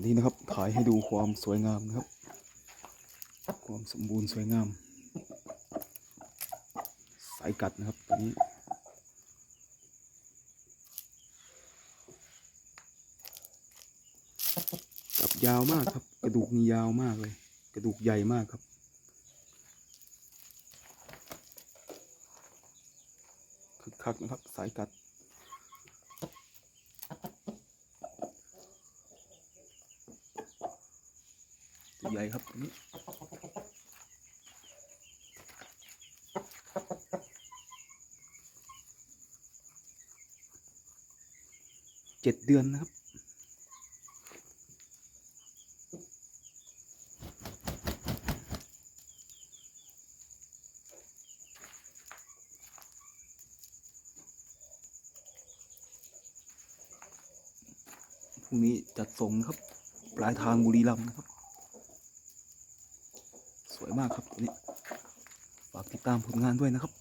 ตัวนี้นะครับ ถ่ายให้ดูความสวยงามนะครับ ความสมบูรณ์สวยงาม สายกัดนะครับตัวนี้จับยาวมากครับ กระดูกนี่ยาวมากเลย กระดูกใหญ่มากครับคึกคักนะครับ สายกัด ใหญ่ครับนี้เจ็ดเดือนนะครับพรุ่งนี้จัดส่งครับ ปลายทางบุรีรัมย์นะครับ วยมากครับตัวนี้ฝากติดตามผลงานด้วยนะครับ